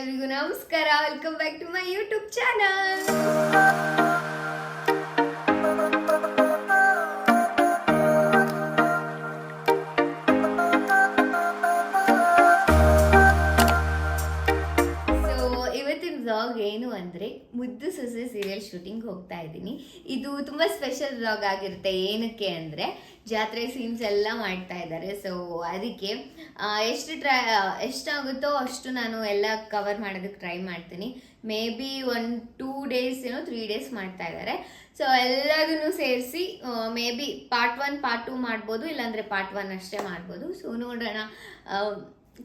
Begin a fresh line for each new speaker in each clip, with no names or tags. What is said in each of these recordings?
ಎಲ್ರಿಗೂ ನಮಸ್ಕಾರ. Welcome back to my YouTube channel so ಇವತ್ತಿನ ಏನು ಅಂದರೆ ಮುದ್ದು ಸೊಸೆ ಸೀರಿಯಲ್ ಶೂಟಿಂಗ್ ಹೋಗ್ತಾ ಇದ್ದೀನಿ. ಇದು ತುಂಬ ಸ್ಪೆಷಲ್ ವ್ಲಾಗ್ ಆಗಿರುತ್ತೆ. ಏನಕ್ಕೆ ಅಂದರೆ ಜಾತ್ರೆ ಸೀನ್ಸ್ ಎಲ್ಲ ಮಾಡ್ತಾ ಇದ್ದಾರೆ ಸೊ ಅದಕ್ಕೆ ಎಷ್ಟು ಟ್ರೈ ಎಷ್ಟಾಗುತ್ತೋ ಅಷ್ಟು ನಾನು ಎಲ್ಲ ಕವರ್ ಮಾಡೋದಕ್ಕೆ ಟ್ರೈ ಮಾಡ್ತೀನಿ. Maybe one two days ಏನೋ ತ್ರೀ ಡೇಸ್ ಮಾಡ್ತಾ ಇದ್ದಾರೆ ಸೊ ಎಲ್ಲದನ್ನು ಸೇರಿಸಿ maybe part one part two ಮಾಡ್ಬೋದು, ಇಲ್ಲಾಂದರೆ ಪಾರ್ಟ್ ಒನ್ ಅಷ್ಟೇ ಮಾಡ್ಬೋದು. ಸೊ ನೋಡೋಣ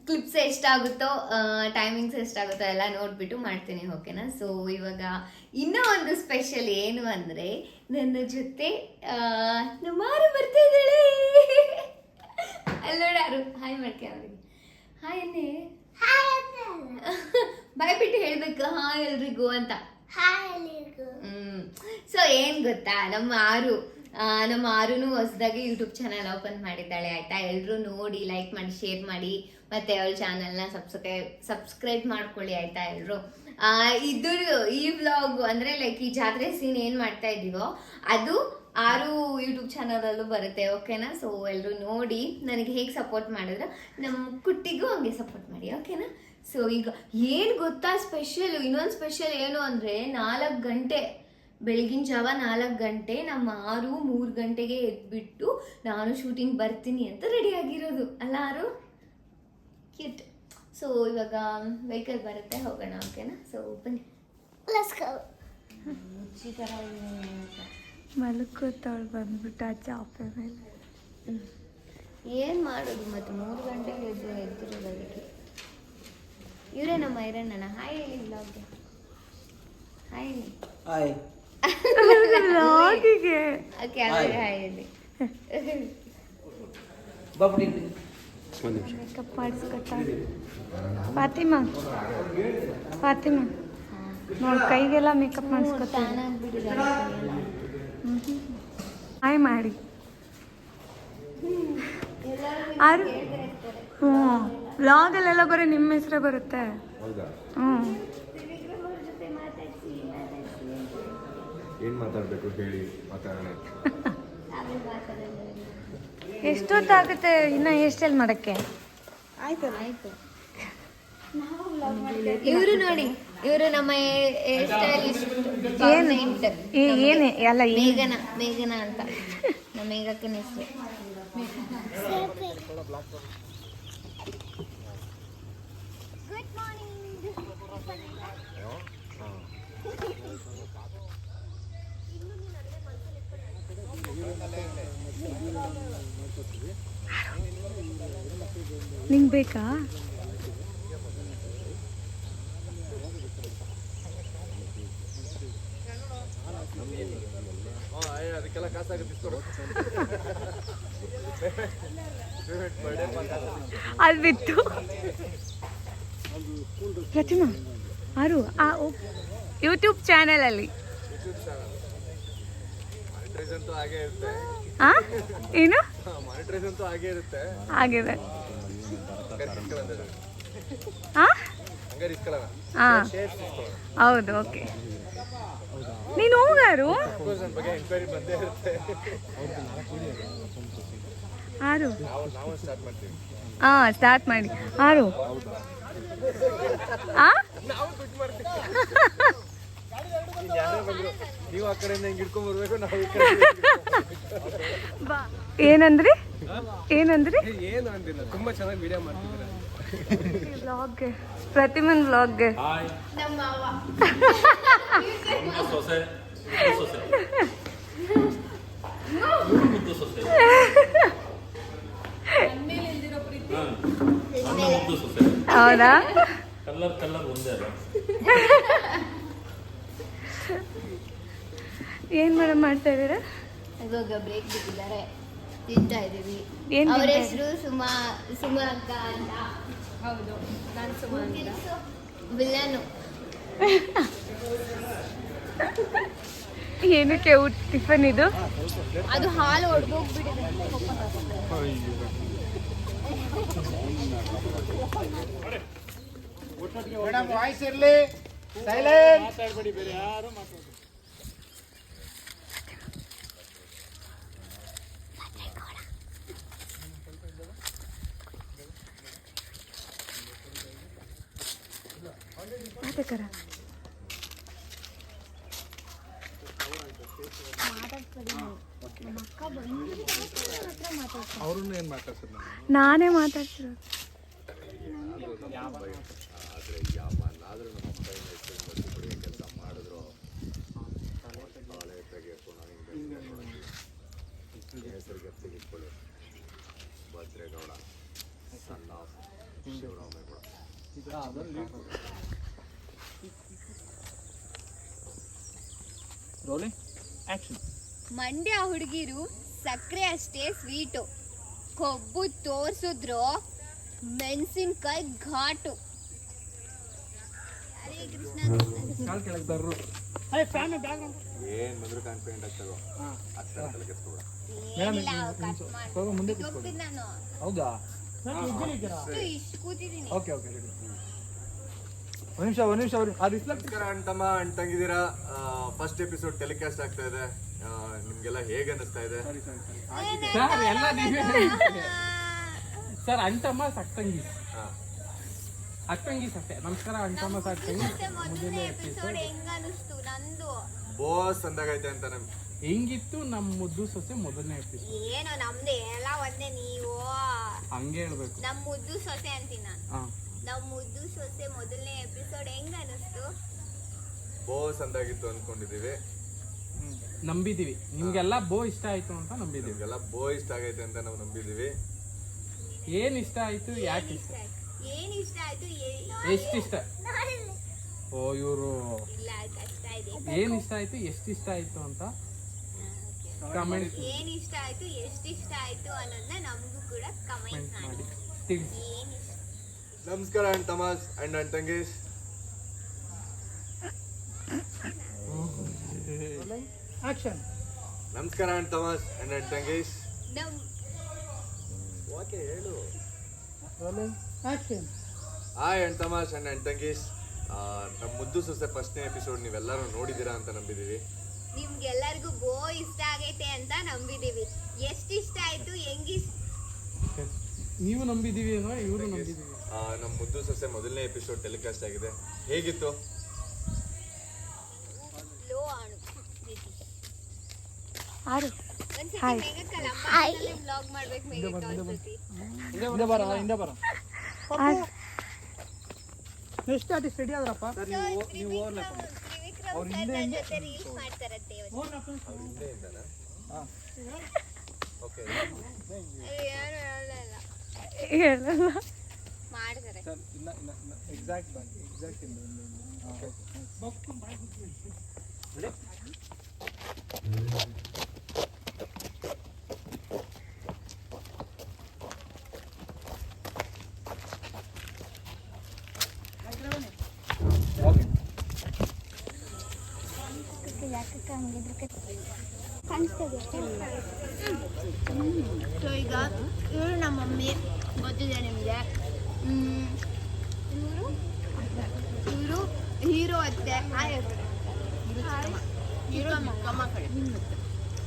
ಕ್ಲಿಪ್ಸ್ ಎಷ್ಟಾಗುತ್ತೋ ಟೈಮಿಂಗ್ಸ್ ಎಷ್ಟಾಗುತ್ತೋ ಎಲ್ಲ ನೋಡಿಬಿಟ್ಟು ಮಾಡ್ತೀನಿ ಓಕೆನಾ ಸೊ ಇವಾಗ ಇನ್ನೂ ಒಂದು ಸ್ಪೆಷಲ್ ಏನು ಅಂದರೆ ನನ್ನ ಜೊತೆ ನಮ್ಮಾರು ಬರ್ತಾ ಇದ್ದಾಳೆ. ಅಲ್ಲೋಡಾರು ಹಾಯ್ ಮಾಡ್ಕೆ ಅವರಿಗೆ. ಹಾಯ್ ಅನ್ನೇ. ಬಾಯ್ ಬಿಟ್ಟು ಹೇಳಬೇಕು ಹಾಯ್ ಎಲ್ರಿಗೂ ಅಂತ. ಹ್ಞೂ ಸೊ ಏನು ಗೊತ್ತಾ? ನಮ್ಮ ಆರು ನಮ್ಮ ಆರುನು ಹೊಸದಾಗಿ ಯೂಟ್ಯೂಬ್ ಚಾನಲ್ ಓಪನ್ ಮಾಡಿದ್ದಾಳೆ, ಆಯ್ತಾ? ಎಲ್ಲರೂ ನೋಡಿ ಲೈಕ್ ಮಾಡಿ ಶೇರ್ ಮಾಡಿ, ಮತ್ತೆ ಅವಳ ಚಾನಲ್ನ ಸಬ್ಸ್ಕ್ರೈಬ್ ಸಬ್ಸ್ಕ್ರೈಬ್ ಮಾಡ್ಕೊಳ್ಳಿ, ಆಯ್ತಾ ಎಲ್ಲರೂ ಇದು ಈ ವ್ಲಾಗ್ ಅಂದ್ರೆ ಲೈಕ್ ಈ ಜಾತ್ರೆ ಸೀನ್ ಏನ್ ಮಾಡ್ತಾ ಇದ್ದೀವೋ ಅದು ಆರು ಯೂಟ್ಯೂಬ್ ಚಾನಲಲ್ಲೂ ಬರುತ್ತೆ ಓಕೆನಾ ಸೊ ಎಲ್ಲರೂ ನೋಡಿ, ನನಗೆ ಹೇಗೆ ಸಪೋರ್ಟ್ ಮಾಡಿದ್ರೆ ನಮ್ಮ ಕುಟ್ಟಿಗೂ ಹಂಗೆ ಸಪೋರ್ಟ್ ಮಾಡಿ ಓಕೆನಾ ಸೊ ಈಗ ಏನು ಗೊತ್ತಾ ಸ್ಪೆಷಲ್ ಇನ್ನೊಂದು ಸ್ಪೆಷಲ್ ಏನು ಅಂದರೆ ನಾಲ್ಕು ಗಂಟೆ ಬೆಳಗಿನ ಜಾವ ನಾಲ್ಕು ಗಂಟೆ ನಮ್ಮ ಆರು ಮೂರು ಗಂಟೆಗೆ ಎದ್ಬಿಟ್ಟು ನಾನು ಶೂಟಿಂಗ್ ಬರ್ತೀನಿ ಅಂತ ರೆಡಿ ಆಗಿರೋದು. ಅಲ್ಲ ಆರು? ಕ್ಯೂಟ್ ಸೊ ಇವಾಗ ವೆಹಿಕಲ್ ಬರುತ್ತೆ ಹೋಗೋಣ ಓಕೆನಾ ಸೊ ಬನ್ನಿ.
ಮಲಕೋತಾಳು ಬಂದ್ಬಿಟ್ಟು ಆ ಚಾಪೆ ಮೇಲೆ.
ಏನು ಮಾಡೋದು ಮತ್ತು? ಮೂರು ಗಂಟೆಗೆ ಎದ್ದು ಎದ್ದಿರೋದಕ್ಕೆ ಇವರೇ ನಮ್ಮ ಐರಣ್ಣನ ಹಾಯ್ ಹೇಳಿ ಬ್ಲಾಗ್ಗೆ ಹಾಯ್ ಹೇಳಿ
ಹಾಯ್
ಲಾಗಿಗೆ
ಓಕೆ ಹಾಯ್ ಹೇಳಿ
ಬಾಬುಡಿ ಒಂದು ನಿಮಿಷ.
ಮೇಕಪ್ ಮಾಡಿಸ್ಕೊತ. ಫಾತಿಮಾ ಫಾತಿಮಾ. ನೋಡಿ ಕೈಗೆಲ್ಲ ಮೇಕಪ್ ಮಾಡಿಸ್ಕೊತ. ಹಾಯ್ ಮಾಡಿ. ಆರು ಹ್ಞೂ ಲಾಗಲ್ಲೆಲ್ಲ ಬರೀ ನಿಮ್ಮ ಹೆಸರೇ ಬರುತ್ತೆ. ಹ್ಞೂ
ಏನ್ ಮಾತಾಡ್ಬೇಕು ಹೇಳಿ ಮಾತಾಡೋಣ
ಎಷ್ಟೊತ್ತಾಗುತ್ತೆ ಇನ್ನ ಎಷ್ಟೆಲ್ ಮಾಡಕ್ಕೆ?
ಆಯ್ತು ಇವರು ನೋಡಿ ಇವರು ನಮ್ಮ ಹೇರ್ ಸ್ಟೈಲಿಸ್ಟ್
ಏನು ಅಲ್ಲ
ಮೇಘನ ಮೇಘನ ಅಂತ. ನಮ್ಮ ಮೇಘಕ್ಕನ ಹೆಸರು.
ನಿಂಗೆ ಬೇಕಾ?
ಅದಕ್ಕೆಲ್ಲ
ಅದು ಬಿತ್ತು ಪ್ರತಿಮಾ ಆರು ಆ ಯೂಟ್ಯೂಬ್ ಚಾನಲಲ್ಲಿ
ಹಾಗೆ ಇರುತ್ತೆ.
ಆ? ಏನು? ಆಗಿದೆ. ಹೌದು ಓಕೆ. ನೀನು ಹೋಗಾರು? ಆರು? ಹಾಂ ಸ್ಟಾರ್ಟ್ ಮಾಡಿ. ಆರು? ಆ? ಏನಂದ್ರಿ? ಏನಂದ್ರಿ?
ಏನು ಅಂದಿಲ್ಲ ತುಂಬಾ ಚೆನ್ನಾಗಿ ವಿಡಿಯೋ ಮಾಡ್ತಿದ್ದೀರಾ
ವ್ಲಾಗ್ಗೆ ಪ್ರತಿಮನ್ ವ್ಲಾಗ್ಗೆ ಹೌದಾ?
ಕಲ್ಲರ್ ಕಲ್ಲರ್ ಒಂದೇ
ಏನು ಮೇಡಮ್ ಮಾಡ್ತಾ ಇದ್ದೀರಾ?
ಇವಾಗ ಬ್ರೇಕ್ ಬಿಟ್ಟಿದ್ದಾರೆ. ತಿಂತಾ ಇದೀವಿ
ಏನ್
ಅವ್ರ
ತಿಂತಾ
ಹೆಸರು ಸುಮಾ ಸುಮಾ ಅಕ್ಕ ಅಂತ.
ಹೌದು ನಾನು ಅಂತ.
ವಿಲನು
ಏನಕ್ಕೆ ಊಟ ಟಿಫನ್ ಇದು?
ಅದು ಹಾಲು ಹೊಡ್ದೋಗ್ಬಿಟ್ಟಿದೆ
ಮೇಡಮ್ ವಾಯ್ಸ್ ಇರ್ಲಿ. ಸೈಲೆಂಟ್
ಮಾತಾಡಬೇಡಿ ಬೇರೆ
ಯಾರು ಏನ್ ಮಾತಾಡ್ಸೋದು?
ನಾನೇ ಮಾತಾಡ್ತಿರೋದು
ರೋಲಿಂಗ್ ಆಕ್ಷನ್
ಮಂಡ್ಯ ಹುಡುಗಿರು ಸಕ್ಕರೆ ಅಷ್ಟೇ ಸ್ವೀಟು ಕೊಬ್ಬು ತೋರಿಸಿದ್ರು ಮೆಣಸಿನ್ಕಾಯಿ ಘಾಟು. ಹರೇ ಕೃಷ್ಣ. ಕೃಷ್ಣ
ಕಾಲ್ ಕೆಳಗೆ ಬರ್ರು.
ಏನ್ ಬಂದ್ರು ಕಾನ್ಫಿಡೆಂಟ್ ಆಗ್ತದೋ ಅತ್ತ ತಲೆ ಕೆಡ್ಸ್ಕೊಬೇಡ.
ಏನಿಲ್ಲ ಕಟ್ ಮಾಡಿ.
ಸ್ವಲ್ಪ ಮುಂದೆ
ಹೋಗ್ತೀನಿ ನಾನು.
ಹೌದಾ?
ಇಷ್ಟು ಇಷ್ಟು ಕೂತಿದ್ದೀನಿ.
ಓಕೆ ಓಕೆ ಒಂದು ನಿಮಿಷ ಒಂದು ನಿಮಿಷ ಆ ರಿಫ್ಲೆಕ್ಟ್
ನಮಸ್ಕಾರ ಅಣ್ತಮ್ಮ ಅಣ್ಣ ತಂಗಿದ್ದೀರಾ ಫಸ್ಟ್ ಎಪಿಸೋಡ್ ಟೆಲಿಕಾಸ್ಟ್ ಆಗ್ತಾ ಇದೆ. ನಿಮ್ಗೆಲ್ಲ ಹೇಗ್ ಅನಿಸ್ತಾ ಇದೆ?
ಸರ್ ಎಲ್ಲ ನೀವೇ ಸರ್ ಅಂಟಮ್ಮ ಸಕ್ತಂಗಿ. ಅಕ್ಕಂಗಿ ಸತ್ತೆ ನಮಸ್ಕಾರ ಅಂಟಮ್ಮ ಸಕ್ತಂಗಿ.
ಮೊದಲನೇ ಎಪಿಸೋಡ್ ನಂದು?
ಬೋಸ್ ಅಂದಾಗೈತೆ ಅಂತ ನಮ್
ಹೆಂಗಿತ್ತು ನಮ್ಮ ಮುದ್ದು ಸೊಸೆ ಮೊದಲನೇ ಎಪಿಸೋಡ್
ಏನು ನಮ್ದು ಎಲ್ಲ ಒಂದೇ ನೀವು.
ಹಂಗೆ ಹೇಳ್ಬೇಕು.
ನಮ್ ಮುದ್ದು ಸೊಸೆ ಅಂತೀನಿ ನಾನು.
ಹಾ.
ನಮ್ ಮುದ್ದು ಸೊಸೆ ಮೊದಲನೇ ಎಪಿಸೋಡ್ ಹೆಂಗ ಅನಿಸ್ತು
ಬೋಸ್ ಅಂದಾಗಿತ್ತು ಅನ್ಕೊಂಡಿದೀವಿ.
ನಂಬಿದೀವಿ. ನಿಮ್ಗೆಲ್ಲ ಬೋ ಇಷ್ಟ ಆಯ್ತು ಅಂತ ನಂಬಿದೀವಿ.
ನಿಮ್ಗೆಲ್ಲ ಬೋ ಇಷ್ಟ ಆಗೈತೆ ಅಂತ ನಾವು ನಂಬಿದೀವಿ.
ಏನ್ ಇಷ್ಟ ಆಯ್ತು ಯಾಕೆ ಇಷ್ಟ?
ಏನ್ ಇಷ್ಟ ಆಯ್ತು
ಎಷ್ಟು ಇಷ್ಟ? ಓ ಇವರು ಏನ್ ಇಷ್ಟ ಆಯ್ತು ಎಷ್ಟು ಇಷ್ಟ ಆಯ್ತು ಅಂತ ಕಮೆಂಟ್
ಏನ್ ಇಷ್ಟ ಆಯ್ತು ಎಷ್ಟ್ ಇಷ್ಟ ಆಯ್ತು ಅನ್ನೋದನ್ನ ನಮಗೂ ಕೂಡ ಕಮೆಂಟ್ ಮಾಡಿ.
ತಿಳಿಸಿ.
ನಮಸ್ಕಾರ ಅಂಡ್ ತಮಾಸ್ ಅಂಡ್ ಅಣ್ಣ
ಆಕ್ಷನ್
ನಮಸ್ಕಾರ ಅಣ್ಣ ತಮಾಸ್ ಅಂಡ್ ಅಂಡ್ ತಂಗೀಸ್
ನಮ್
ಓಕೆ ಹೇಳು.
ಆಕ್ಷನ್
ಹಾಯ್ ಅಂಡ್ ತಮಾಸ್ ಅಂಡ್ ಅಂಡ್ ತಂಗೇಶ್ ನಮ್ಮ ಮುದ್ದು ಸೊಸೆ ಫಸ್ಟ್ನೇ ಎಪಿಸೋಡ್ ನೀವೆಲ್ಲರೂ ನೋಡಿದ್ದೀರಾ ಅಂತ ನಂಬಿದೀವಿ
ನಿಮ್ಗೆಲ್ಲರಿಗೂ ಬೋ ಇಷ್ಟ ಆಗೈತೆ ಅಂತ ನಂಬಿದೀವಿ ಎಷ್ಟ್ ಇಷ್ಟ ಆಯ್ತು ಹೆಂಗಿಸ್
ನೀವು ನಂಬಿದೀವಿ ಅಂದ್ರೆ ಇವರು ನಂಬಿದೀವಿ
ಆ, ನಮ್ಮ ಮುದ್ದು ಸೊಸೆ ಮೊದಲನೇ ಎಪಿಸೋಡ್ ಟೆಲಿಕಾಸ್ಟ್ ಆಗಿದೆ. ಹೇಗಿತ್ತು?
ಮೇಘಕ್ಕ ಒಂದ್ಸತಿ
ಹಿಂದೆ ಬರ ಹಿಂದೆ ಬರ
ಆರು
ಆರ್ಟಿಸ್ಟ್ ರೆಡಿ ಆದ್ರಪ್ಪ?
ನೀವು ಓವರ್ಲ್ಯಾಪ್ ಸರ್ ನನ್ ಜೊತೆ ರೀಲ್ಸ್ ಮಾಡ್ತಾರಂತೆ ಇವತ್ತು.
ಹಿಂದೆ ಇಂದನಾ ಓಕೆ.
ಏನು ಹೇಳಲ್ಲ.
ಹೇಳಲ್ಲ.
ಮಾಡ್ತಾರೆ.
ಎಕ್ಸಾಕ್ಟ್ ಬನ್ನಿ. ಎಕ್ಸಾಕ್ಟ್
ಸೊ ಈಗ ಇವರು ನಮ್ಮ ಮಮ್ಮಿ ಗೊತ್ತಿದೆ ನಿಮಗೆ. ಇವರು ಇವರು ಹೀರೋ ಅತ್ತೆ ಹೀರೋ ಚಿಕ್ಕಮ್ಮ. ಕಡೆ.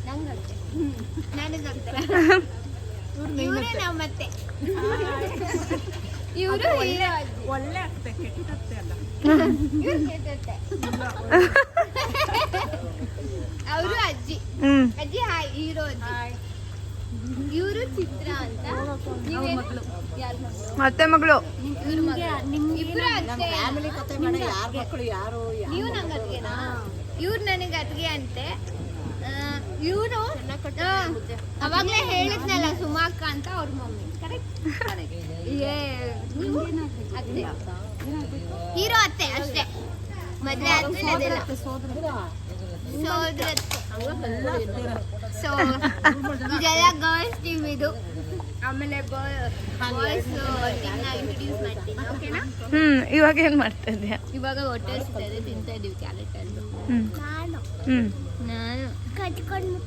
ನಂಗತ್ತೆ. ನನಗತ್ತೆ. ಇವರೇ ನಮ್ಮತ್ತೆ. ಇವರು ಒಳ್ಳೆ ಅತ್ತೆ. ಕೆಟ್ಟತ್ತೆ ಅಲ್ಲ. ಅವರು ಅಜ್ಜಿ.
ಹ್ಮ್.
ಅಜ್ಜಿ ಹಾಯ್ ಹೀರೋ ಅಜ್ಜಿ. ಇವರು ಚಿತ್ರ ಅಂತ. ನೀವೇನು? ಯಾರ್ ಮಗಳು?
ಮತ್ತೆ ಮಗಳು?
ಇವ್ರ ಮಗಳು. ಇಬ್ರು ಯಾರು ನೀವು ನಂಗೆ ಅತ್ತಿಗೆನಾ ಇವ್ರು ನನಗೆ ಅತ್ತಿಗೆ ಅಂತೆ. ಇವರು ಅವಾಗ್ಲೇ ಹೇಳಿದ್ನಲ್ಲ ಸುಮಾಕ ಅಂತ ಅವ್ರ ಮಮ್ಮಿ. ಕರೆಕ್ಟ್ ಅತ್ತೆ ಹೀರೋ ಅತ್ತೆ ಅಷ್ಟೇ. ಮದ್ವೆ ಆದ್ಮೇಲೆ ಅದೆಲ್ಲ. ಸೊ ಇದೆಲ್ಲ ಗರ್ಲ್ಸ್ ಟೀಮ್ ಇದು ಆಮೇಲೆ ಬಾಯ್ಸ್ ಇಂಟ್ರೊಡ್ಯೂಸ್ ಮಾಡ್ತೀನಿ ಓಕೆನಾ
ಹ್ಮ್ ಇವಾಗ ಏನ್ ಮಾಡ್ತಾ ಇದೀಯ?
ಇವಾಗ ಹೊಟ್ಟೆ ಹಸಿತದೆ ತಿಂತಾ ಇದೀವಿ ಕ್ಯಾರೆಟ್ ಅನ್ನು ನಾನು
ಹ್ಮ್
ನಾನು ಕಟ್ಕೊಂಡು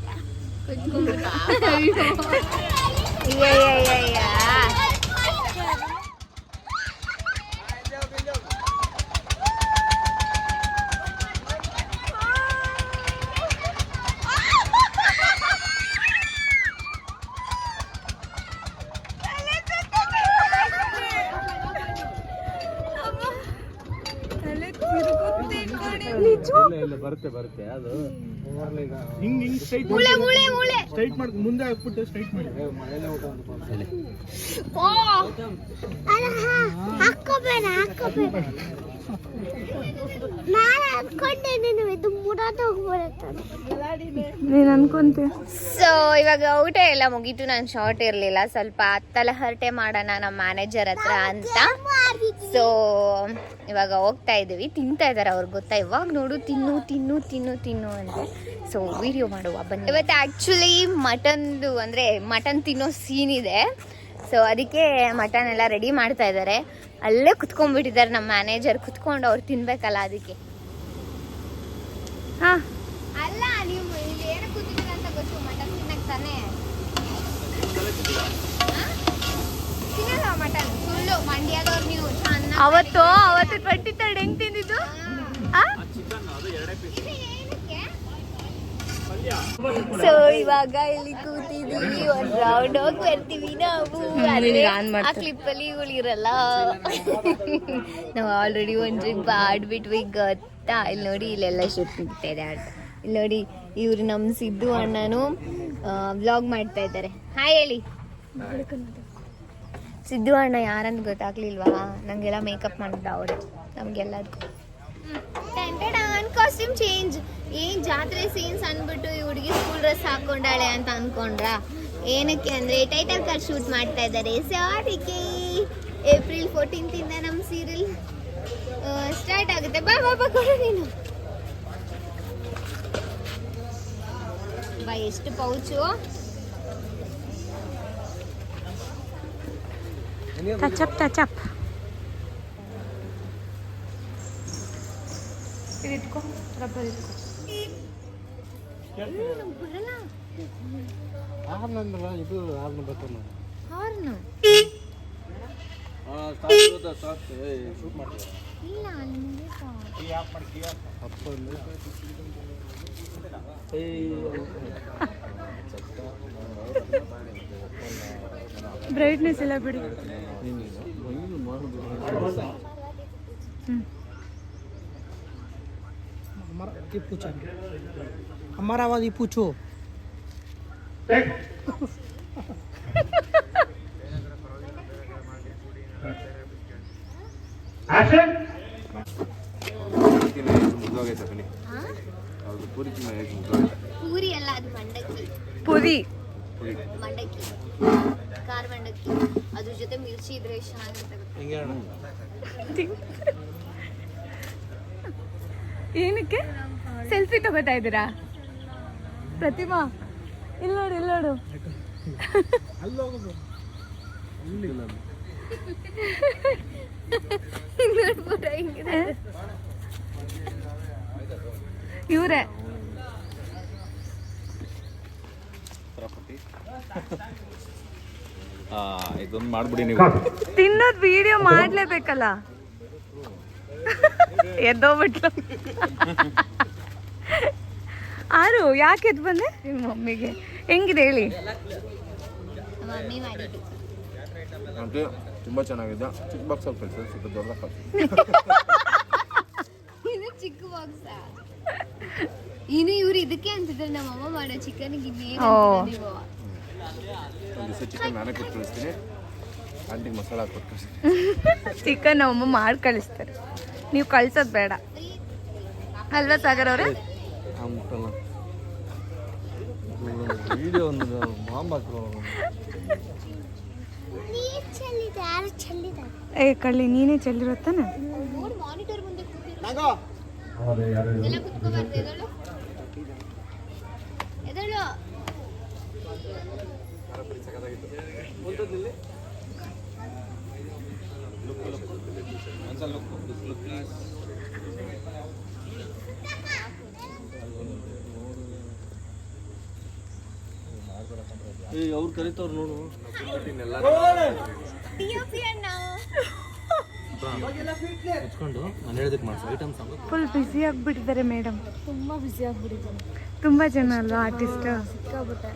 ಇಲ್ಲ ಬರುತ್ತೆ ಬರುತ್ತೆ ಅದು
ಹಿಂಗ್ ಹಿಂಗ್ ಸ್ಟ್ರೈಟ್
ಮೂಳೆ ಮೂಳೆ ಮೂಳೆ.
ಸ್ಟ್ರೈಟ್ ಮಾಡಿ ಮುಂದೆ ಹಾಕ್ಬಿಟ್ಟು ಸ್ಟ್ರೈಟ್ ಮಾಡಿ.
ಓ.
ಹಾಕೋಬೇಡ ಹಾಕೋಬೇಡ ನಾನು
ಅನ್ಕೊಂತೀಯ
ಸೊ ಇವಾಗ ಊಟ ಎಲ್ಲ ಮುಗೀತು ನಾನು ಶಾರ್ಟ್ ಇರಲಿಲ್ಲ. ಸ್ವಲ್ಪ ತಲಹರಟೆ ಮಾಡೋಣ ನಮ್ಮ ಮ್ಯಾನೇಜರ್ ಹತ್ರ ಅಂತ. ಸೊ ಇವಾಗ ಹೋಗ್ತಾ ಇದ್ದೀವಿ ತಿಂತಾ ಇದ್ದಾರೆ ಅವ್ರಿಗೆ ಗೊತ್ತಾ? ಇವಾಗ ನೋಡು ತಿನ್ನು ತಿನ್ನು ತಿನ್ನು ತಿನ್ನು ಅಂತ. ಸೊ ವಿಡಿಯೋ ಮಾಡುವ. ಬನ್ನಿ. ಇವತ್ತು ಆ್ಯಕ್ಚುಲಿ ಮಟನ್ದು ಅಂದರೆ ಮಟನ್ ತಿನ್ನೋ ಸೀನ್ ಇದೆ. ಸೊ ಅದಕ್ಕೆ ಮಟನ್ ಎಲ್ಲ ರೆಡಿ ಮಾಡ್ತಾ ಇದ್ದಾರೆ ಅಲ್ಲೇ ಕುತ್ಕೊಂಡ್ಬಿಟ್ಟಿದ್ದಾರೆ ನಮ್ಮ ಮ್ಯಾನೇಜರ್ ಕುತ್ಕೊಂಡು ಅವ್ರು ತಿನ್ಬೇಕಲ್ಲ ಅದಕ್ಕೆ.
ಹಾ.
ಅಲ್ಲ ನೀವು ಇಲ್ಲಿ ಏನು ಕೂತಿದ್ದೀರ ಅಂತ ಗೊತ್ತು. ಮಟನ್ ತಿನ್ನಕ್ ತಾನೇ? ತಿನ್ನಲ್ಲ ಮಟನ್. ಸುಳ್ಳು. ಮಂಡ್ಯದವ್ರು ನೀವು
ಅವತ್ತು ಅವತ್ತು ಟ್ವೆಂಟಿ ತರ್ಡ್ ಹೆಂಗ್ ತಿಂದಿದ್ದು? ಆ?
ಸೊ ಇವಾಗ ಇಲ್ಲಿ ಕೂತಿದೀವಿ. ಒಂದ್ ರೌಂಡ್ ಹೋಗಿ ಬರ್ತೀವಿ ನಾವು. ಆ ಕ್ಲಿಪ್ ಅಲ್ಲಿ ಇವಳು ಇರಲ್ಲ ನಾವು ಆಲ್ರೆಡಿ ಒಂದ್ ಟ್ರಿಪ್ ಆಡ್ಬಿಟ್ವಿ. ಗೊತ್ತಾ? ಇಲ್ಲಿ ನೋಡಿ ಇಲ್ಲೆಲ್ಲ ಶೂಟ್ ಮಾಡ್ತಾ ಇದೆ ಆಟ. ಇಲ್ಲಿ ನೋಡಿ ಇವ್ರು ನಮ್ಮ ಸಿದ್ದು ಅಣ್ಣನು ವ್ಲಾಗ್ ಮಾಡ್ತಾ ಇದ್ದಾರೆ. ಹಾಯ್ ಹೇಳಿ. ಸಿದ್ದು ಅಣ್ಣ ಯಾರಂತ ಗೊತ್ತಾಗ್ಲಿಲ್ವಾ? ನಂಗೆಲ್ಲ ಮೇಕಪ್ ಮಾಡಿದ್ದ ಅವರು. ನಮ್ಗೆಲ್ಲದಕ್ಕೂ ಕಾಸ್ಟ್ಯೂಮ್ ಚೇಂಜ್ ಏನ್ ಜಾತ್ರೆ ಸೀನ್ಸ್ ಅಂದ್ಬಿಟ್ಟು ಈ ಹುಡುಗಿ ಸ್ಕೂಲ್ ಡ್ರೆಸ್ ಹಾಕೊಂಡಾಳೆ ಅಂತ ಅನ್ಕೊಂಡ್ರ? ಏನಕ್ಕೆ ಅಂದ್ರೆ ಟೈಟಲ್ ಕಾರ್ಡ್ ಶೂಟ್ ಮಾಡ್ತಾ ಇದ್ದಾರೆ. ಸಾರಿಗೆ ಏಪ್ರಿಲ್ ಫೋರ್ಟೀನ್ತ್ ಇಂದ ನಮ್ಮ ಸೀರಿಯಲ್ ಸ್ಟಾರ್ಟ್ ಆಗುತ್ತೆ. ಬಾ ಬಾ ಬಾ, ಕೊಡು ನೀನು. ಬಾ, ಎಷ್ಟು ಪೌಚು?
ಟಚಪ್ ಟಚಪ್ ಇದು ಇಟ್ಕೊ ರಬ್ಬರ್ ಇಟ್ಕೊ
ಇದು ಆರ್ನ
ಬರ್ತದ
ಬ್ರೈಟ್ನೆಸ್ ಇಲ್ಲ ಬಿಡಿ
ಹ್ಮ್ એ પૂછવાનું
અમારા વાળી પૂછો ಪೂರಿ
ಅಲ್ಲ ಅದು ಮಂಡಕ್ಕಿ
ಪುರಿ
ಮಂಡಕ್ಕಿ ಖಾರ ಮಂಡಕ್ಕಿ ಅದ್ರ ಜೊತೆ ಮಿರ್ಚಿ ಇದ್ರೆ ಚೆನ್ನಾಗಿರುತ್ತೆ
ಏನಕ್ಕೆ? ಸೆಲ್ಫಿ ತಗೋತಾ ಇದ್ದೀರಾ? ಪ್ರತಿಮಾ ಇಲ್ಲ ನೋಡು ಇಲ್ಲ ನೋಡು. ಇವ್ರೆ.
ಇದೊಂದು ಮಾಡ್ಬಿಡಿ ನೀವು.
ತಿನ್ನೋದ್ ವಿಡಿಯೋ ಮಾಡ್ಲೇಬೇಕಲ್ಲ. ಎದ್ದೋಗ್ಬಿಟ್ಲು ಆರು ಯಾಕೆ ಎದ್ದು ಬಂದೆ? ನಿಮ್ಮ ಮಮ್ಮಿಗೆ. ಹೆಂಗಿದೆ ಹೇಳಿ?
ನಮ್ಮ
ನಮಗೆ ತುಂಬ ಚೆನ್ನಾಗಿದೆ. ಚಿಕ್ಕ ಬಾಕ್ಸ್ ಅಲ್ಲಿ ಕಳಿಸಿ ಸ್ವಲ್ಪ ದೊಡ್ಡ ಕಳಿಸಿ
ಇದು ಚಿಕ್ಕ ಬಾಕ್ಸ್ ಇನ್ನು ಇವ್ರು ಇದಕ್ಕೆ ಅಂತಿದ್ರೆ ನಮ್ಮ ಅಮ್ಮ ಮಾಡೋ
ಚಿಕನ್ ಚಿಕನ್ ನಾನೇ ಕೊಟ್ಟು ಕಳಿಸ್ತೀನಿ. ಆಂಟಿಗೆ ಮಸಾಲ ಕಳಿಸ್ತೀನಿ.
ಚಿಕನ್ ಅಮ್ಮ ಮಾಡಿ ಕಳಿಸ್ತಾರೆ. ನೀವು ಕಳ್ಸೋದು ಬೇಡ. ಅಲ್ವಾ ಸಾಗರ್ ಅವ್ರೆ? ಏ ಕಳ್ಳಿ ನೀನೇ
ಮಾನಿಟರ್ ಮುಂದೆ I look, ಎದಳು
ಏ ಅವ್ರು ಕರಿತವ್ರು ನೋಡು. ಹಚ್ಕೊಂಡು ನಾನು ಹೇಳಿದಕ್ಕೆ ಮಾಡ್ಸ. ಐಟಮ್ಸ್
ಫುಲ್ ಬ್ಯುಸಿ ಆಗಿಬಿಟ್ಟಿದ್ದಾರೆ ಮೇಡಮ್
ತುಂಬ ಬಿಸಿ ಆಗಿಬಿಟ್ಟಿದ್ದಾರೆ.
ತುಂಬ ಜನ ಅಲ್ವಾ ಆರ್ಟಿಸ್ಟ್
ಸಿಕ್ಕಾಬಿಟ್ಟೆ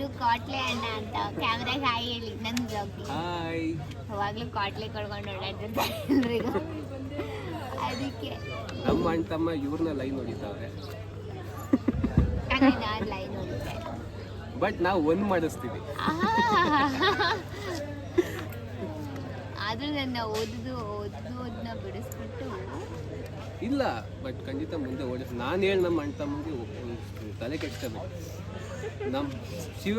ಇವರು ಕಾಟ್ಲೆ ಅಣ್ಣ ಅಂತ ಕ್ಯಾಮ್ರಾಗ ಹಾಯ್ ಹೇಳಿ ನನ್ನ ಬ್ಲಾಗ್
ಹಾಯ್.
ಯಾವಾಗಲೂ ಕಾಟ್ಲೆ ಕಳ್ಕೊಂಡು ಓಡಾಡ್ತಿರ್ತಾರೆ ಎಲ್ರಿಗೂ. ಅದಕ್ಕೆ.
ನಮ್ಮ ಅಣ್ಣ ತಮ್ಮ ಇವ್ರನ್ನ ಲೈನ್ ಹೊಡಿತಾವ್ರೆ.
ನಾನು ಲೈನ್
ಬಟ್ ನಾವು ಒಂದ್ ಮಾಡಿಸ್ತೀವಿ.
ಆದ್ರೂ ನನ್ನ ಓದುದು ಓದೋದನ್ನ ಬಿಡಿಸ್ಬಿಟ್ಟು.
ಇಲ್ಲ ಬಟ್ ಖಂಡಿತ ಮುಂದೆ ಓಡಿಸ್ ನಾನು ಹೇಳಿ ನಮ್ಮ ಅಣ್ಣ ತಮ್ಮಗೆ ತಲೆ ಕೆಡ್ಸ್ಕೋಬೇಕು.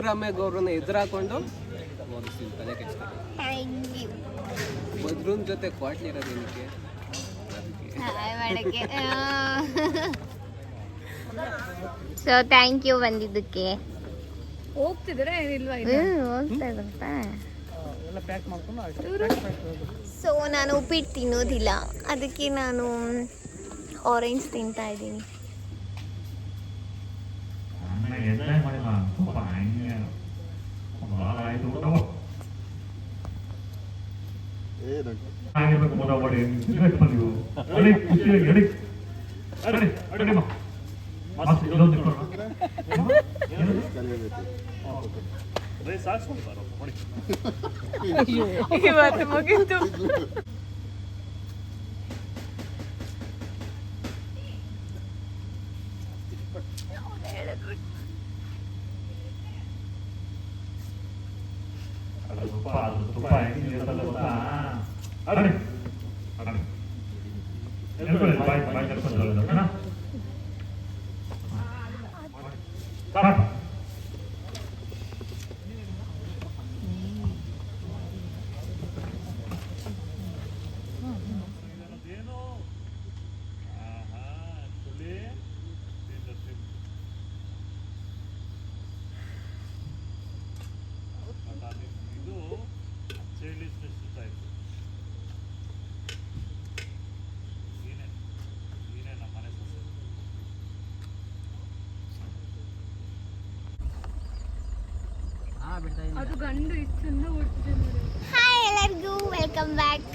ನಮ್ಮ ಗೌರವನ ಎದುರಾಕೊಂಡು ಓದಿಸ್ತೀನಿ ತಲೆ
ಯು
ಬದ್ರೂನ್ ಜೊತೆ ಕ್ವಾಟ್ಲಿ ಇರೋದು ಏನಕ್ಕೆ?
ಸೊ ಥ್ಯಾಂಕ್ ಯು ಬಂದಿದ್ದಕ್ಕೆ.
ಹೋಗ್ತಿದ್ರೆ ಏನಿಲ್ವಾ
ಹೋಗ್ತಾ ಇರುತ್ತಾ?
ಎಲ್ಲ ಪ್ಯಾಕ್ ಮಾಡ್ಕೊಂಡು
ಸೊ ನಾನು ಉಪ್ಪಿಟ್ಟು ತಿನ್ನೋದಿಲ್ಲ. ಅದಕ್ಕೆ ನಾನು ಆರೆಂಜ್ ತಿಂತಾ ಇದ್ದೀನಿ.
ಆಗಿರ್ಬೇಕು ಮೊದ ಮಾಡಿ ಸಿಗರೇಟ್ ಬಂದಿವು ಅಡಿ ಖುಷಿಯಾಗಿ ಅಡಿ ಅಡಿ ಅಡಿ.
ಇವತ್ತು ಮುಗೀತು
ಅದು ತುಪ್ಪ ಅದು ತುಪ್ಪ ಹೆಂಗೆ ಇರ್ತದೆ ಗೊತ್ತಾ ಅಡಿ ಅಡಿ ಎಲ್ಕೊಳ್ಳಿ, ಬಾಯ್ ಬಾಯ್ ಕರ್ಕೊಂಡು ಬರೋದು, ಓಕೆನಾ? ಸಾಕು.
ಅದು ಗಂಡು ಇಷ್ಟು ಚಂದ ಓಡ್ತಿದೆ
ಹಾಯ್ ಎಲ್ಲರಿಗೂ ವೆಲ್ಕಮ್ ಬ್ಯಾಕ್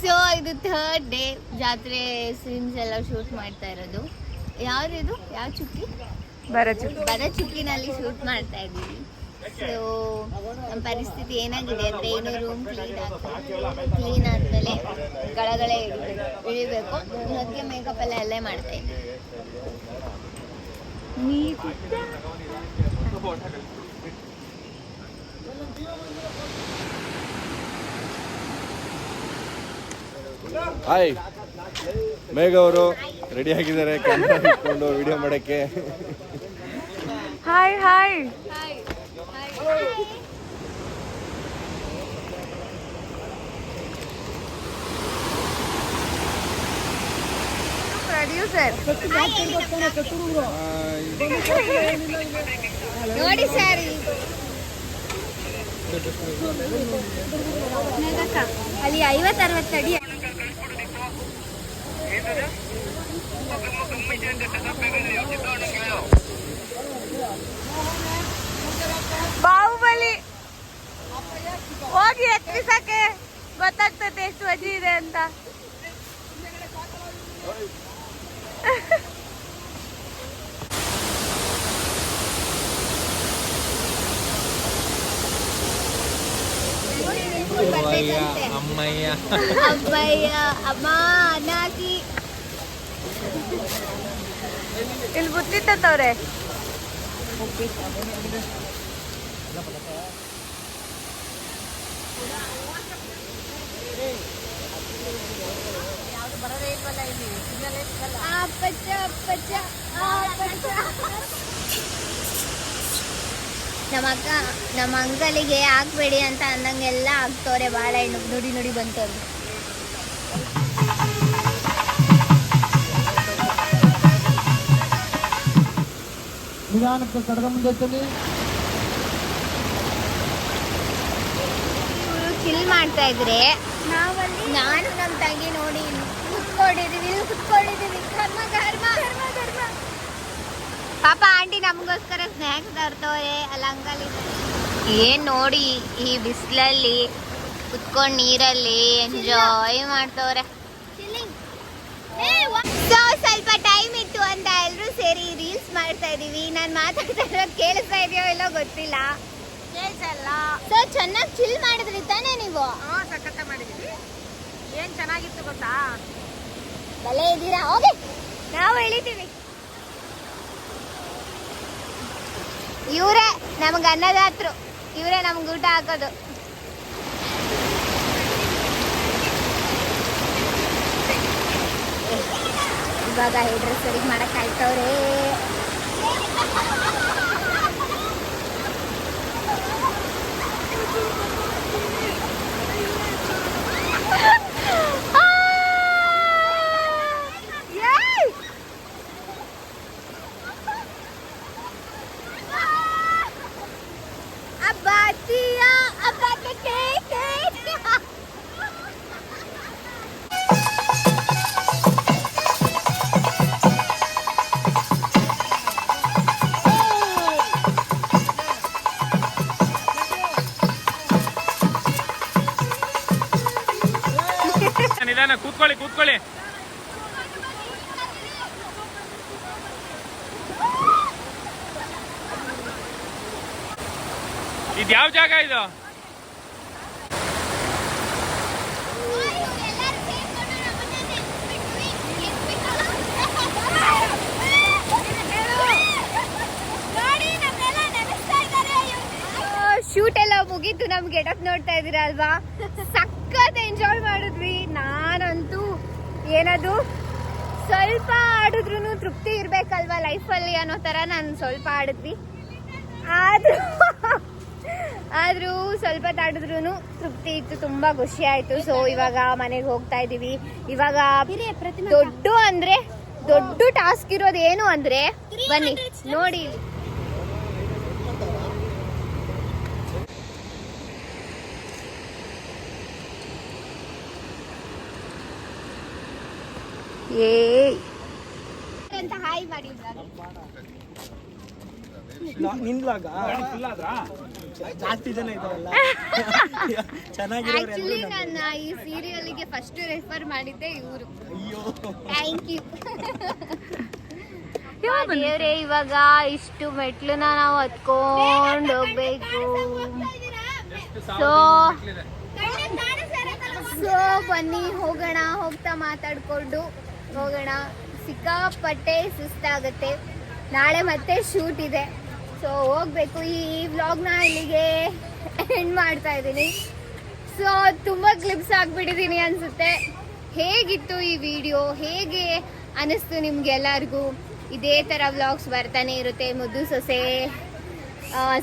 ಸೊ ಇದು ಥರ್ಡ್ ಡೇ ಜಾತ್ರೆ ಸೀನ್ಸ್ ಎಲ್ಲ ಶೂಟ್ ಮಾಡ್ತಾ ಇರೋದು. ಯಾವ್ದು ಯಾವ ಚುಕ್ಕಿ? ಬರ ಚುಕ್ಕಿನಲ್ಲಿ ಶೂಟ್ ಮಾಡ್ತಾ ಇದ್ದೀವಿ. ಸೊ ನಮ್ಮ ಪರಿಸ್ಥಿತಿ ಏನಾಗಿದೆ ಅಂದರೆ ಏನು ರೂಮ್ ಕ್ಲೀನ್ ಆಗ್ತದೆ ಕ್ಲೀನ್ ಆದಮೇಲೆ ಗಳಗಳೇ ಇಳಿಬೇಕು. ಇಳಿಬೇಕು ಅದಕ್ಕೆ ಮೇಕಪ್ ಎಲ್ಲ ಅಲ್ಲೇ ಮಾಡ್ತಾ ಇದ್ದೀವಿ
ಹಾಯ್ ಮೇಘ ಅವರು ರೆಡಿ ಆಗಿದ್ದಾರೆ? ಕ್ಯಾಮ್ರಾ ಇಟ್ಕೊಂಡು ವಿಡಿಯೋ ಮಾಡಕ್ಕೆ.
ಹಾಯ್ ಹಾಯ್ ಪ್ರೊಡ್ಯೂಸರ್
ನೋಡಿ ಸರ್. ಅಲ್ಲಿ ಐವತ್ತು ಅರವತ್ತು ಅಡಿ.
ಬಾಹುಬಲಿ. ಹೋಗಿ ಎತ್ತಿಸಕ್ಕೆ ಗೊತ್ತಾಗ್ತದೆ ಎಷ್ಟು ವಜಿ ಇದೆ ಅಂತ.
ಅಮ್ಮಯ್ಯ. ಅಬ್ಬಯ್ಯ ಅಮ್ಮ ಅನಾಕಿ
ಇಲ್ಲಿ ಬುತ್ತಿ ತತ್ತವ್ರೆ
ಅಪ್ಪಚ್ಚ ಅಪ್ಪಚ್ಚ ಅಪ್ಪಚ್ಚ ನಮ್ಮ ಅಕ್ಕ ನಮ್ಮ ಅಂಕಲಿಗೆ ಹಾಕ್ಬೇಡಿ ಅಂತ ಅನ್ನಂಗೆಲ್ಲ ಹಾಕ್ತವ್ರೆ ಬಾಳೆಹಣ್ಣು ನುಡಿ ನುಡಿ ಬಂತವ್ರು.
ನಿಧಾನಕ್ಕೆ ಕಡಗ ಮುಂದೆ ಎತ್ತಲಿ
ಇವರು ಚಿಲ್ ಮಾಡ್ತಾ ಇದ್ರೆ ನಾವಲ್ಲಿ ನಾನು ನಮ್ಮ ತಂಗಿ ನೋಡಿ ಕುತ್ಕೊಂಡಿದೀವಿ ಇಲ್ಲಿ ಕುತ್ಕೊಂಡಿದೀವಿ ಕರ್ಮ ಧರ್ಮ ಧರ್ಮ. ಕರ್ಮ ಪಾಪ ಆಂಟಿ ನಮಗೋಸ್ಕರ ಸ್ನ್ಯಾಕ್ಸ್ ತರ್ತವ್ರೆ ಅಲ್ಲಿ ಅಂಕಲ್ ಏನ್ ನೋಡಿ ಈ ಬಿಸಿಲಲ್ಲಿ ಕುತ್ಕೊಂಡು ನೀರಲ್ಲಿ ಎಂಜಾಯ್ ಮಾಡ್ತವ್ರೆ. ಸೊ ಸ್ವಲ್ಪ ಟೈಮ್ ಇತ್ತು ಅಂತ ಎಲ್ಲರೂ ಸೇರಿ ರೀಲ್ಸ್ ಮಾಡ್ತಾ ಇದೀವಿ ನಾನು ಮಾತಾಡ್ತಾ ಇರೋದು ಕೇಳಿಸ್ತಾ ಇದೆಯೋ ಇಲ್ಲೋ ಗೊತ್ತಿಲ್ಲ.
ಕೇಳಿಸಲ್ಲ.
ಸೊ ಚೆನ್ನಾಗಿ ಚಿಲ್ ಮಾಡಿದ್ರಿ ತಾನೇ ನೀವು?
ಸಖತ್ತ ಮಾಡಿದೀವಿ. ಏನ್ ಚೆನ್ನಾಗಿತ್ತು ಗೊತ್ತಾ?
ಬಲೆ ಇದ್ದೀರಾ? ಹೋಗಿ. ನಾವು ಇಳಿತೀವಿ ಇವರೇ ನಮ್ಗೆ ಅನ್ನದಾತ್ರು ಇವರೇ ನಮ್ಗೆ ಊಟ ಹಾಕೋದು. ಇವಾಗ ಹೆಡ್ರೆಸ್ ಸರಿ ಮಾಡಕ್ ಆಯ್ತವ್ರೆ. ಏನದು? ಸ್ವಲ್ಪ ಆಡಿದ್ರು ತೃಪ್ತಿ ಇರ್ಬೇಕಲ್ವಾ ಲೈಫಲ್ಲಿ ಅನ್ನೋ ತರ ನಾನು ಸ್ವಲ್ಪ ಆಡಿದ್ವಿ. ಆದ್ರೂ ಆದ್ರೂ ಸ್ವಲ್ಪ ತಾಡಿದ್ರು ತೃಪ್ತಿ ಇತ್ತು ತುಂಬಾ ಖುಷಿ ಆಯ್ತು. ಸೊ ಇವಾಗ ಮನೆಗೆ ಹೋಗ್ತಾ ಇದೀವಿ. ಇವಾಗ ದೊಡ್ಡ ಅಂದ್ರೆ ದೊಡ್ಡ ಟಾಸ್ಕ್ ಇರೋದು ಏನು ಅಂದ್ರೆ ಬನ್ನಿ ನೋಡಿ. ಏಯ್. ಅಂತ ಹಾಯ್ ಮಾಡಿ
ನಿನ್ಲಾಗ ಜಾಸ್ತಿ ಜನ ಇದಾರಲ್ಲ
ಆಕ್ಚುಲಿ ನನ್ನ ಈ ಸೀರಿಯಲ್ಗೆ ಫಸ್ಟ್ ರೆಫರ್ ಮಾಡಿದ್ದೆ ಇವರು. ಥ್ಯಾಂಕ್ ಯು ದೇವ್ರೆ ಇವಾಗ ಇಷ್ಟು ಮೆಟ್ಲನ್ನ ನಾವು ಹತ್ಕೊಂಡು ಹೋಗ್ಬೇಕು. ಸೊ ಸೊ ಬನ್ನಿ ಹೋಗೋಣ ಹೋಗ್ತಾ ಮಾತಾಡ್ಕೊಂಡು. ಹೋಗೋಣ. ಸಿಕ್ಕಾಪಟ್ಟೆ ಸುಸ್ತಾಗುತ್ತೆ. ನಾಳೆ ಮತ್ತೆ ಶೂಟ್ ಇದೆ. ಸೊ ಹೋಗ್ಬೇಕು. ಈ ವ್ಲಾಗ್ನ ಇಲ್ಲಿಗೆ ಎಂಡ್ ಮಾಡ್ತಾ ಇದ್ದೀನಿ. ಸೊ ತುಂಬ ಕ್ಲಿಪ್ಸ್ ಆಗಿಬಿಟ್ಟಿದ್ದೀನಿ ಅನ್ಸುತ್ತೆ. ಹೇಗಿತ್ತು ಈ ವಿಡಿಯೋ ಹೇಗೆ ಅನಿಸ್ತು ನಿಮ್ಗೆಲ್ಲರಿಗೂ ಇದೇ ಥರ ವ್ಲಾಗ್ಸ್ ಬರ್ತಾನೆ ಇರುತ್ತೆ ಮುದ್ದು ಸೊಸೆ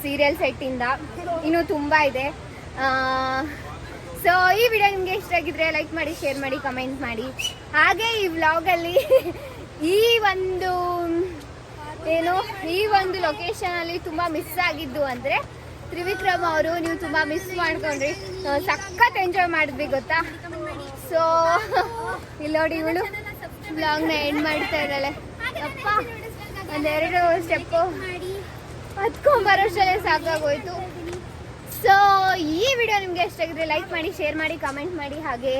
ಸೀರಿಯಲ್ ಸೆಟ್ಟಿಂದ ಇನ್ನೂ ತುಂಬ ಇದೆ. ಸೊ ಈ ವಿಡಿಯೋ ನಿಮಗೆ ಇಷ್ಟ ಆಗಿದ್ರೆ ಲೈಕ್ ಮಾಡಿ ಶೇರ್ ಮಾಡಿ ಕಮೆಂಟ್ ಮಾಡಿ. ಹಾಗೆ ಈ ವ್ಲಾಗಲ್ಲಿ ಈ ಒಂದು, ಏನು, ಈ ಒಂದು ಲೊಕೇಶನಲ್ಲಿ ತುಂಬ ಮಿಸ್ ಆಗಿದ್ದು ಅಂದರೆ ತ್ರಿವಿಕ್ರಮ್ ಅವರು ನೀವು ತುಂಬ ಮಿಸ್ ಮಾಡ್ಕೊಂಡ್ರಿ. ಸಖತ್ ಎಂಜಾಯ್ ಮಾಡಿದ್ವಿ, ಗೊತ್ತಾ? ಸೊ ಇಲ್ಲಿ ನೋಡಿ ಇವಳು ಬ್ಲಾಗ್ನ ಎಂಡ್ ಮಾಡ್ತಾ ಇದ್ದಾಳೆ. ಅಪ್ಪ, ಒಂದೆರಡು ಸ್ಟೆಪ್ಪು ಹತ್ಕೊಂಬರೋಷ್ಟೇ ಸಾಕಾಗೋಯ್ತು. ಸೊ ಈ ವಿಡಿಯೋ ನಿಮಗೆ ಆಗಿದ್ರೆ ಲೈಕ್ ಮಾಡಿ ಶೇರ್ ಮಾಡಿ ಕಮೆಂಟ್ ಮಾಡಿ, ಹಾಗೆ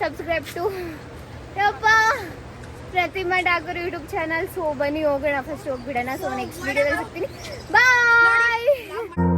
ಸಬ್ಸ್ಕ್ರೈಬ್ ಟು ಯಪ್ಪ! Pratima Dagar YouTube channel so ಬನ್ನಿ, ಹೋಗೋಣ. ಫಸ್ಟ್ ಹೋಗ್ಬಿಡೋಣ. ಸೊ ನೆಕ್ಸ್ಟ್ ವಿಡಿಯೋದಲ್ಲಿ ಸಿಗ್ತೀನಿ ಬಾಯ್